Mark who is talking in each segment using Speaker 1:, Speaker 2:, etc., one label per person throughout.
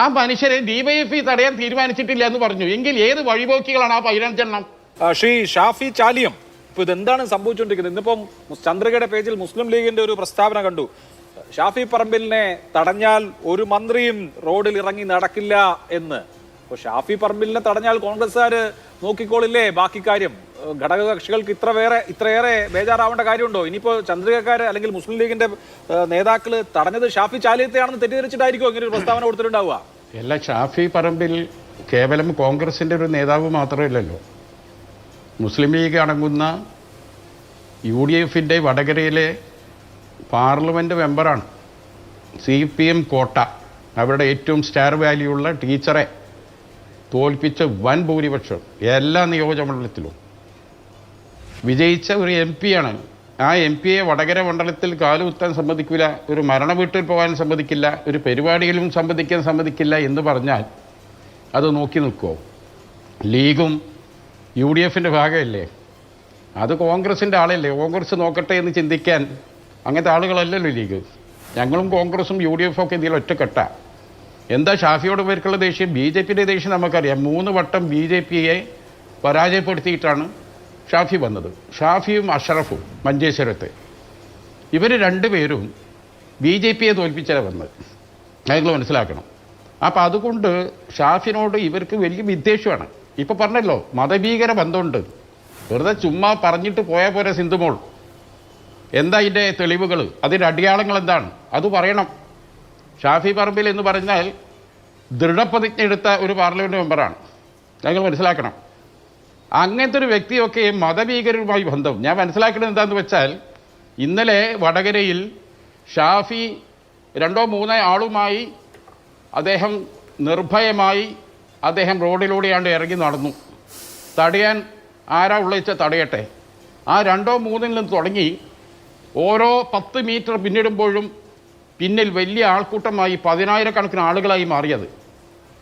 Speaker 1: ആ മനുഷ്യരെ ഡിവൈഎഫ്ഇ തടയാൻ തീരുമാനിച്ചിട്ടില്ല എന്ന് പറഞ്ഞു. എങ്കിൽ ഏത് വഴിപോക്കികളാണ് ആ പതിനഞ്ചെണ്ണം?
Speaker 2: ശ്രീ ഷാഫി ചാലിയം. ഇപ്പൊ ഇതെന്താണ് സംഭവിച്ചുകൊണ്ടിരിക്കുന്നത്? ഇന്നിപ്പം ചന്ദ്രകയുടെ പേജിൽ മുസ്ലിം ലീഗിന്റെ ഒരു പ്രസ്താവന കണ്ടു. ഷാഫി പറമ്പിലിനെ തടഞ്ഞാൽ ഒരു മന്ത്രിയും റോഡിൽ ഇറങ്ങി നടക്കില്ല എന്ന്. ഷാഫി പറമ്പിലിനെ തടഞ്ഞാൽ കോൺഗ്രസ്സുകാര് നോക്കിക്കോളില്ലേ ബാക്കി കാര്യം? ഘടകകക്ഷികൾക്ക് ഇത്ര വേറെ ഇത്രയേറെ ബേജാറാവേണ്ട കാര്യമുണ്ടോ? ഇനിയിപ്പോ ചന്ദ്രികക്കാര് അല്ലെങ്കിൽ മുസ്ലിം ലീഗിന്റെ നേതാക്കൾ തടഞ്ഞത് ഷാഫി ചാലിയത്തെയാണെന്ന് തെറ്റിദ്ധരിച്ചിട്ടായിരിക്കും ഇങ്ങനെ ഒരു പ്രസ്താവന കൊടുത്തിട്ടുണ്ടാവുക?
Speaker 1: എല്ലാ ഷാഫി പറമ്പിൽ കേവലം കോൺഗ്രസിന്റെ ഒരു നേതാവ് മാത്രമല്ലല്ലോ മുസ്ലിം ലീഗ് അടങ്ങുന്ന യു ഡി എഫിന്റെ വടകരയിലെ പാർലമെന്റ് മെമ്പറാണ് സി പി എം കോട്ട. അവരുടെ ഏറ്റവും സ്റ്റാർ വാല്യൂ ഉള്ള ടീച്ചറെ തോൽപ്പിച്ച വൻ ഭൂരിപക്ഷം എല്ലാ നിയോജകമണ്ഡലത്തിലും. വിജയിച്ച ഒരു എം ആണ്. ആ എം പിയെ വടകര മണ്ഡലത്തിൽ കാലുകുത്താൻ സമ്മതിക്കില്ല ഒരു മരണ വീട്ടിൽ പോകാൻ സമ്മതിക്കില്ല ഒരു പരിപാടിയിലും സംബന്ധിക്കാൻ സമ്മതിക്കില്ല എന്ന് പറഞ്ഞാൽ അത് നോക്കി നിൽക്കുമോ ലീഗും യു ഡി എഫിന്റെ ഭാഗമല്ലേ? അത് കോൺഗ്രസിന്റെ ആളല്ലേ? കോൺഗ്രസ് നോക്കട്ടെ എന്ന് ചിന്തിക്കാൻ അങ്ങനത്തെ ആളുകളല്ലല്ലോ ലീഗ്. ഞങ്ങളും കോൺഗ്രസും യു ഡി എഫും ഒക്കെ ഇതിൽ ഒറ്റക്കെട്ട. എന്താ ഷാഫിയോട് പേർക്കുള്ള ദേഷ്യം? ബി ജെ പിയുടെ ദേഷ്യം നമുക്കറിയാം. മൂന്ന് വട്ടം ബി ജെ പിയെ പരാജയപ്പെടുത്തിയിട്ടാണ് ഷാഫി വന്നത്. ഷാഫിയും അഷറഫും മഞ്ചേശ്വരത്ത്. ഇവർ രണ്ടുപേരും ബി ജെ പിയെ തോൽപ്പിച്ചാണ് വന്നത്. നിങ്ങൾ മനസ്സിലാക്കണം. അപ്പോൾ അതുകൊണ്ട് ഷാഫിനോട് ഇവർക്ക് വലിയ വിദ്വേഷമാണ്. ഇപ്പോൾ പറഞ്ഞല്ലോ മതഭീകര ബന്ധമുണ്ട്. വെറുതെ ചുമ്മാ പറഞ്ഞിട്ട് പോയാൽ പോരെ സിന്ധുമോൾ. എന്താ ഇതിന്റെ തെളിവുകൾ? അതിന്റെ അടയാളങ്ങൾ എന്താണ്? അത് പറയണം. ഷാഫി പറമ്പിൽ എന്ന് പറഞ്ഞാൽ ദൃഢപ്രതിജ്ഞ എടുത്ത ഒരു പാർലമെന്റ് മെമ്പറാണ്. ഞങ്ങൾ മനസ്സിലാക്കണം. അങ്ങനത്തെ ഒരു വ്യക്തിയൊക്കെ മതഭീകരരുമായി ബന്ധം. ഞാൻ മനസ്സിലാക്കുന്നത് എന്താണെന്ന് വെച്ചാൽ ഇന്നലെ വടകരയിൽ ഷാഫി രണ്ടോ മൂന്നോ ആളുമായി അദ്ദേഹം നിർഭയമായി അദ്ദേഹം റോഡിലൂടെയാണ്ട് ഇറങ്ങി നടന്നു. തടയാൻ ആരാ ഉള്ളിച്ച തടയട്ടെ. ആ രണ്ടോ മൂന്നിൽ നിന്ന് തുടങ്ങി ഓരോ പത്ത് മീറ്റർ പിന്നിടുമ്പോഴും പിന്നിൽ വലിയ ആൾക്കൂട്ടമായി പതിനായിരക്കണക്കിന് ആളുകളായി മാറിയത്.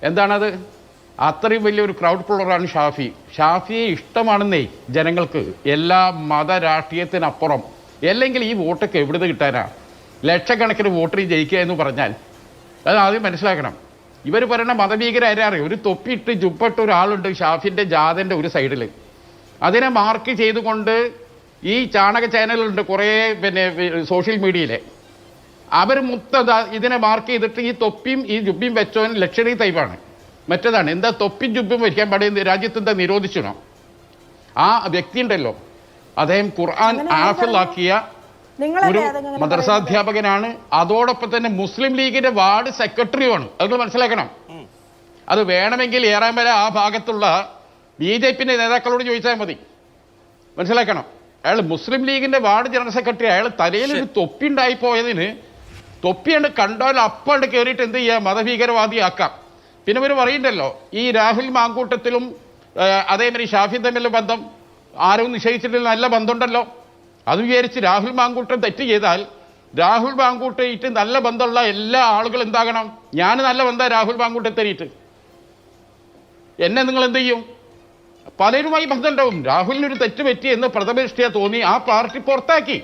Speaker 1: എന്താണത്? അത്രയും വലിയൊരു ക്രൗഡ് പുള്ളറാണ് ഷാഫി. ഷാഫിയെ ഇഷ്ടമാണെന്നേ ജനങ്ങൾക്ക് എല്ലാ മത രാഷ്ട്രീയത്തിനപ്പുറം അല്ലെങ്കിൽ ഈ വോട്ടൊക്കെ എവിടുന്ന് കിട്ടാനാ? ലക്ഷക്കണക്കിന് വോട്ടിന് ജയിക്കുക എന്ന് പറഞ്ഞാൽ അത് ആദ്യം മനസ്സിലാക്കണം. ഇവർ പറയുന്ന മതഭീകര ആരാറിയോ ഒരു തൊപ്പിയിട്ട് ജുപ്പിട്ട ഒരാളുണ്ട് ഷാഫിന്റെ ജാതന്റെ ഒരു സൈഡിൽ അതിനെ മാർക്ക് ചെയ്തുകൊണ്ട് ഈ ചാണക ചാനലുണ്ട് കുറേ പിന്നെ സോഷ്യൽ മീഡിയയിലെ അവർ മുത്ത ഇതിനെ മാർക്ക് ചെയ്തിട്ട് ഈ തൊപ്പിയും ഈ ജുബിയും വെച്ചോൻ ലക്ഷറി തൈവാണ്. മറ്റേതാണ് എന്താ തൊപ്പിയും ചുപ്പും വരിക്കാൻ പാടില്ല രാജ്യത്ത് എന്താ ആ വ്യക്തി ഉണ്ടല്ലോ അദ്ദേഹം ഖുർആൻ ആഫിലാക്കിയ ഒരു? മദ്രസാധ്യാപകനാണ്. അതോടൊപ്പം തന്നെ മുസ്ലിം ലീഗിന്റെ വാർഡ് സെക്രട്ടറിയുമാണ്. അത് മനസ്സിലാക്കണം. അത് വേണമെങ്കിൽ ഏറാമല ആ ഭാഗത്തുള്ള ബി ജെ പിന്റെ നേതാക്കളോട് ചോദിച്ചാൽ മതി. മനസ്സിലാക്കണം. അയാൾ മുസ്ലിം ലീഗിന്റെ വാർഡ് ജനറൽ സെക്രട്ടറി. അയാൾ തലയിൽ ഒരു തൊപ്പി ഉണ്ടായി പോയതിന് തൊപ്പിയുണ്ട് കണ്ടാൽ അപ്പാണ്ട് കയറിയിട്ട് എന്ത് ചെയ്യാം? മതഭീകരവാദിയാക്കാം. പിന്നെ ഇവർ പറയുന്നുണ്ടല്ലോ ഈ രാഹുൽ മാങ്കൂട്ടത്തിലും അതേമാതിരി ഷാഫി തമ്മിലുള്ള ബന്ധം ആരും നിശ്ചയിച്ചിട്ടില്ല നല്ല ബന്ധമുണ്ടല്ലോ. അത് വിചാരിച്ച് രാഹുൽ മാങ്കൂട്ടം തെറ്റ് ചെയ്താൽ രാഹുൽ മാങ്കൂട്ടയിട്ട് നല്ല ബന്ധമുള്ള എല്ലാ ആളുകളും എന്താകണം? ഞാൻ നല്ല ബന്ധം രാഹുൽ മാങ്കൂട്ടത്തേരിയിട്ട് എന്നെ നിങ്ങൾ എന്ത് ചെയ്യും? പലരുമായി ബന്ധമുണ്ടാവും. രാഹുലിനൊരു തെറ്റ് പറ്റി എന്ന് പ്രഥമദൃഷ്ടിയ തോന്നി ആ പാർട്ടി പുറത്താക്കി.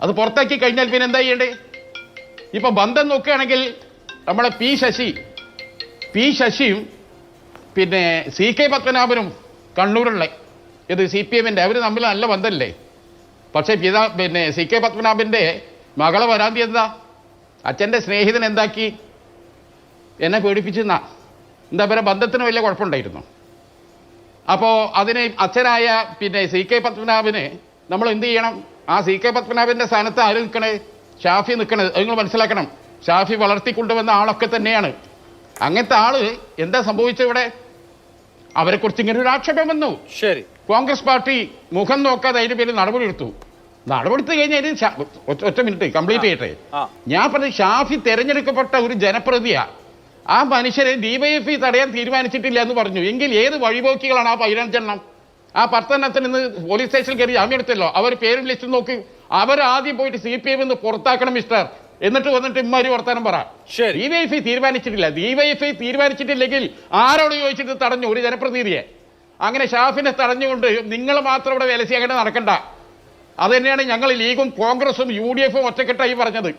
Speaker 1: അത് പുറത്താക്കി കഴിഞ്ഞാൽ പിന്നെ എന്താ ചെയ്യണ്ടേ ഇപ്പൊ ബന്ധം നോക്കുകയാണെങ്കിൽ നമ്മളെ പി ശശി പി ശശിയും പിന്നെ സി കെ പത്മനാഭനും കണ്ണൂരുള്ള ഇത് സി പി എമ്മിന്റെ അവർ തമ്മിൽ നല്ല ബന്ധമല്ലേ പക്ഷേ പിതാ പിന്നെ സി കെ പത്മനാഭന്റെ മകളെ വരാന്തി എന്താ? അച്ഛന്റെ സ്നേഹിതൻ എന്താക്കി? എന്നെ പേടിപ്പിച്ചെന്നാ. എന്താ പറയുക ബന്ധത്തിന് വലിയ കുഴപ്പമുണ്ടായിരുന്നു. അപ്പോൾ അതിന് അച്ഛനായ പിന്നെ സി കെ പത്മനാഭന് നമ്മൾ എന്ത് ചെയ്യണം? ആ സി കെ പത്മനാഭന്റെ സ്ഥാനത്ത് ആര് നിൽക്കണേ? ഷാഫി നിൽക്കണത് നിങ്ങൾ മനസ്സിലാക്കണം. ഷാഫി വളർത്തിക്കൊണ്ടുവന്ന ആളൊക്കെ തന്നെയാണ്. അങ്ങനത്തെ ആൾ എന്താ സംഭവിച്ചത് ഇവിടെ? അവരെ കുറിച്ച് ഇങ്ങനെ ഒരു ആക്ഷേപം വന്നു.
Speaker 2: ശരി.
Speaker 1: കോൺഗ്രസ് പാർട്ടി മുഖം നോക്കാതെ അതിന്റെ പേര് നടപടിയെടുത്തു. എടുത്തു കഴിഞ്ഞാൽ ഒറ്റ- മിനിറ്റ് കംപ്ലീറ്റ് ചെയ്യട്ടെ. ഞാൻ പറഞ്ഞ ഷാഫി തെരഞ്ഞെടുക്കപ്പെട്ട ഒരു ജനപ്രതിയാ ആ മനുഷ്യരെ ഡിവൈഎഫ്ഇ തടയാൻ തീരുമാനിച്ചിട്ടില്ല എന്ന് പറഞ്ഞു. എങ്കിൽ ഏത് വഴിപോക്കികളാണ് ആ പതിനഞ്ചെണ്ണം? ആ പത്തെണ്ണത്തിന് ഇന്ന് പോലീസ് സ്റ്റേഷനിൽ കയറി ജാമ്യം എടുത്തല്ലോ. അവർ പേരും ലിസ്റ്റ് നോക്കി. അവർ ആദ്യം പോയിട്ട് സി പി എം പുറത്താക്കണം മിസ്റ്റർ. എന്നിട്ട് വന്നിട്ട് ഇമ്മാരി വർത്താനം പറ. ഡിവൈഎഫ്ഐ തീരുമാനിച്ചിട്ടില്ല. ഡിവൈഎഫ്ഐ തീരുമാനിച്ചിട്ടില്ലെങ്കിൽ ആരോട് ചോദിച്ചിട്ട് തടഞ്ഞു? ഒരു ജനപ്രതിനിധിയെ. അങ്ങനെ ഷാഫിനെ തടഞ്ഞുകൊണ്ട് നിങ്ങൾ മാത്രം ഇവിടെ വിലസി അങ്ങനെ നടക്കണ്ട. അത് തന്നെയാണ് ഞങ്ങൾ ലീഗും കോൺഗ്രസും യു ഡി എഫും ഒറ്റക്കെട്ടായി പറഞ്ഞത്.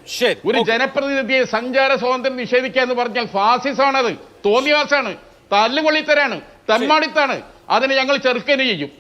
Speaker 1: ഒരു ജനപ്രതിനിധിയെ സഞ്ചാര സ്വാതന്ത്ര്യം നിഷേധിക്കുക എന്ന് പറഞ്ഞാൽ ഫാസിസമാണത് തോന്നിവാസാണ്. തല്ലുകൊള്ളിത്തരാണ്. തെമ്മാടിത്താണ്. അതിനെ ഞങ്ങൾ ചെറുക്കനെ ചെയ്യും.